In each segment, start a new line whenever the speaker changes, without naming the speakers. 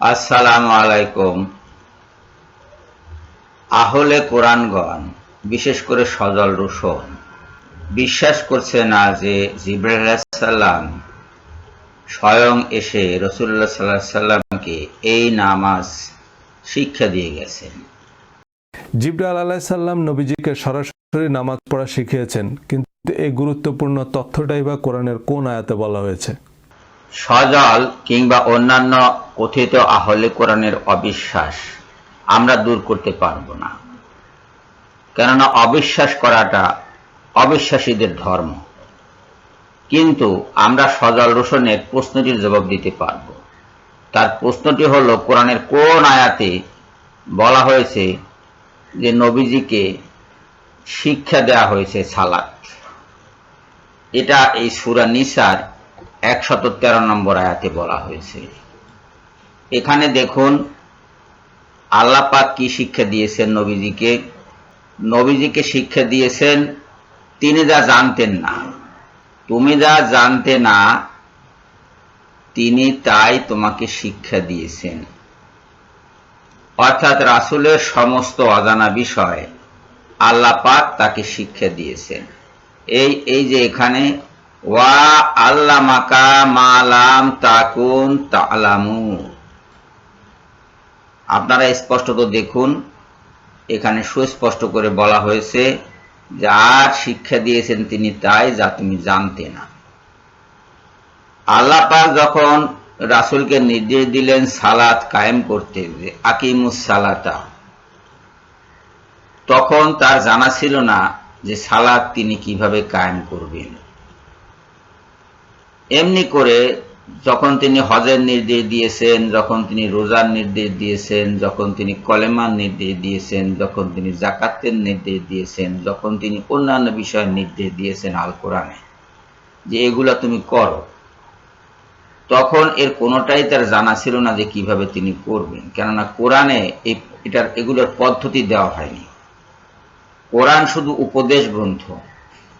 আসসালামু আলাইকুম আহলে কোরআনগণ, বিশেষ করে সজল রোশন, বিশ্বাস করছে না যে সাল্লাম স্বয়ং এসে রসুল্লাহ সাল্লাহ সাল্লামকে এই নামাজ শিক্ষা দিয়ে গেছেন।
জিব্রাল আলাহিসাল্লাম নবীজিকে সরাসরি নামাজ পড়া শিখিয়েছেন, কিন্তু এই গুরুত্বপূর্ণ তথ্যটাই বা কোরআনের কোন আয়াতে বলা হয়েছে?
সজল কিংবা অন্যান্য কথিত আহলে কোরআনের অবিশ্বাস আমরা দূর করতে পারব না। কেননা অবিশ্বাস করাটা অবিশ্বাসীদের ধর্ম। কিন্তু আমরা সজল রোশনের প্রশ্নটির জবাব দিতে পারব। তার প্রশ্নটি হলো, কোরআনের কোন আয়াতে বলা হয়েছে যে নবীজিকে শিক্ষা দেওয়া হয়েছে সালাত? এটা এই সুরা নিসার একশত তেরো নম্বর আয়াতে বলা হয়েছে। এখানে দেখুন, আল্লাহ পাক কি শিক্ষা দিয়েছেন নবীজিকে? নবীজিকে শিক্ষা দিয়েছেন, তিনি যা জানতেন না। তুমি যা জানতে না, তিনি তাই তোমাকে শিক্ষা দিয়েছেন। অর্থাৎ রাসুলের সমস্ত অজানা বিষয় আল্লাহ পাক তাকে শিক্ষা দিয়েছেন। এই এই যে এখানে ওয়া আল্লাহ মাকা মালাম তাকুন তালামু আপনারা স্পষ্টত দেখুন, এখানে সুস্পষ্ট করে বলা হয়েছে যার শিক্ষা দিয়েছেন তিনি তাই যা তুমি জানতে না। আল্লাহ যখন রাসুলকে নির্দেশ দিলেন সালাত কায়েম করতে, যে আকিমুস সালাতা, তখন তার জানা ছিল না যে সালাত তিনি কীভাবে কায়েম করবেন। এমনি করে যখন তিনি হজের নির্দেশ দিয়েছেন, যখন তিনি রোজার নির্দেশ দিয়েছেন, যখন তিনি কলেমার নির্দেশ দিয়েছেন, যখন তিনি জাকাতের নির্দেশ দিয়েছেন, যখন তিনি অন্যান্য বিষয়ের নির্দেশ দিয়েছেন আল কোরআনে যে এগুলা তুমি করো, তখন এর কোনোটাই তার জানা ছিল না যে কীভাবে তিনি করবেন। কেননা কোরআনে এটার, এগুলোর পদ্ধতি দেওয়া হয়নি। কোরআন শুধু উপদেশ গ্রন্থ,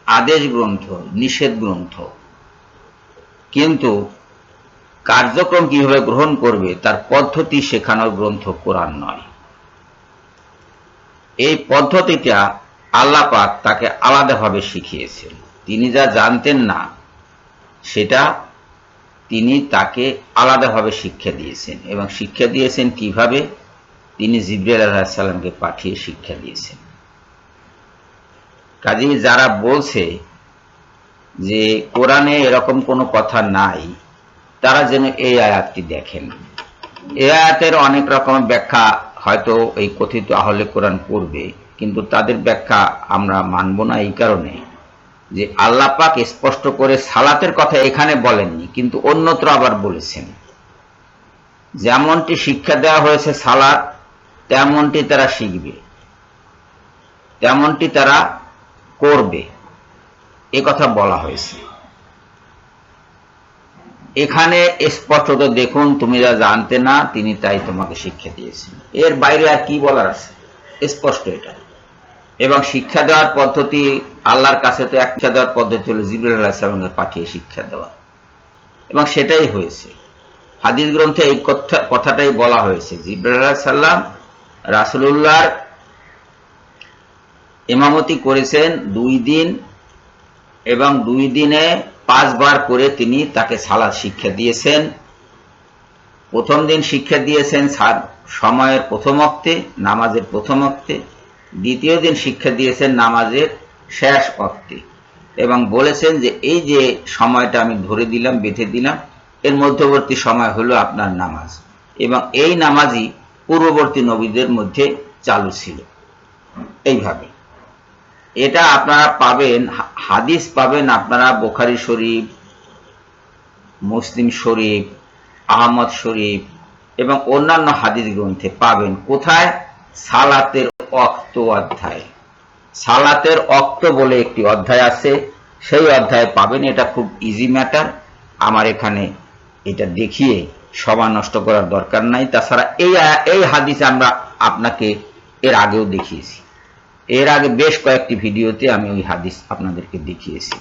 আদেশ গ্রন্থ, নিষেধ গ্রন্থ কিন্তু কার্যক্রম কীভাবে গ্রহণ করবে, তার পদ্ধতি শেখানোর গ্রন্থ কোরআন নয়। এই পদ্ধতিটা আল্লাহ পাক তাকে আলাদাভাবে শিখিয়েছেন। তিনি যা জানতেন না, সেটা তিনি তাকে আলাদাভাবে শিক্ষা দিয়েছেন এবং শিক্ষা দিয়েছেন কীভাবে? তিনি জিব্রাইল আলাহিসাল্লামকে পাঠিয়ে শিক্ষা দিয়েছেন। কাজে যারা বলছে যে কোরআনে এরকম কোনো কথা নাই, তারা যেন এই আয়াতটি দেখেন। এই আয়াতের অনেক রকমের ব্যাখ্যা হয়তো এই কথিত আহলে কোরআন করবে কিন্তু তাদের ব্যাখ্যা আমরা মানব না এই কারণে। যে আল্লাহ পাক স্পষ্ট করে সালাতের কথা এখানে বলেননি, কিন্তু অন্যত্র আবার বলেছেন। যেমনটি শিক্ষা দেওয়া হয়েছে সালাত, তেমনটি তারা শিখবে। তেমনটি তারা করবে। এ কথা বলা হয়েছে। এখানে স্পষ্টত দেখুন, তুমি যা জানতে না, তিনি তাই তোমাকে শিক্ষা দিয়েছেন। এর বাইরে আর কি বলার আছে? স্পষ্ট এটা। এবং শিক্ষা দেওয়ার পদ্ধতি, আল্লাহর কাছে তো এক শিক্ষা দেওয়ার পদ্ধতি হলো জিবুল আলাহিসামকে পাঠিয়ে শিক্ষা দেওয়া। এবং সেটাই হয়েছে। হাদিস গ্রন্থে এই কথা, কথাটাই বলা হয়েছে। জিবুল সাল্লাম রাসুল্লাহর ইমামতি করেছেন দুই দিন এবং দুই দিনে পাঁচবার করে তিনি তাকে সালাদ শিক্ষা দিয়েছেন। প্রথম দিন শিক্ষা দিয়েছেন সময়ের প্রথম অক্তে, নামাজের প্রথম অক্তে। দ্বিতীয় দিন শিক্ষা দিয়েছেন নামাজের শেষ অক্তে। এবং বলেছেন যে, এই যে সময়টা আমি ধরে দিলাম, বেঁধে দিলাম, এর মধ্যবর্তী সময় হলো আপনার নামাজ। এবং এই নামাজই পূর্ববর্তী নবীদের মধ্যে চালু ছিল। এইভাবে। এটা আপনারা পাবেন হাদিস পাবেন আপনারা বোখারি শরীফ, মুসলিম শরীফ, আহমদ শরীফ এবং অন্যান্য হাদিস গ্রন্থে পাবেন। কোথায়? সালাতের অক্ত অধ্যায়। সালাতের অক্ত বলে একটি অধ্যায় আছে, সেই অধ্যায়ে পাবেন। এটা খুব ইজি ম্যাটার আমার এখানে এটা দেখিয়ে সময় নষ্ট করার দরকার নাই। তাছাড়া এই এই হাদিস আমরা আপনাকে এর আগেও দেখিয়েছি। এর আগে বেশ কয়েকটি ভিডিওতে আমি ওই হাদিস আপনাদেরকে দেখিয়েছি।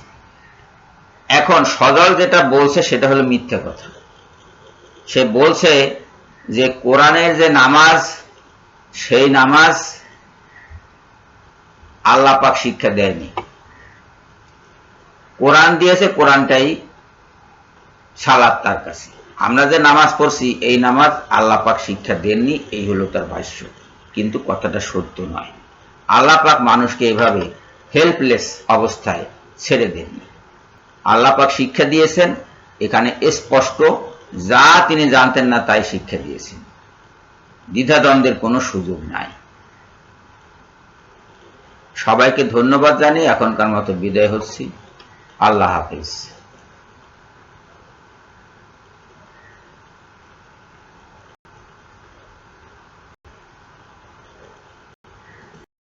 এখন সজল যেটা বলছে সেটা হলো মিথ্যা কথা। সে বলছে যে কোরআনের যে নামাজ, সেই নামাজ আল্লাহ পাক শিক্ষা দেয়নি। কোরআন দিয়েছে, কোরআনটাই সালাদ তার কাছে। আমরা যে নামাজ পড়ছি, এই নামাজ আল্লাহ পাক শিক্ষা দেননি, এই হলো তার ভাষ্য। কিন্তু কথাটা সত্য নয়। আল্লাহ পাক মানুষকে এভাবে হেল্পলেস অবস্থায় ছেড়ে দেননি আল্লাহ পাক শিক্ষা দিয়েছেন, এখানে স্পষ্ট, যা তিনি জানতেন না তাই শিক্ষা দিয়েছেন। দ্বিধাদ্বন্দ্বের কোনো সুযোগ নাই। সবাইকে ধন্যবাদ জানিয়ে এখনকার মতো বিদায় হচ্ছি। আল্লাহ হাফিজ।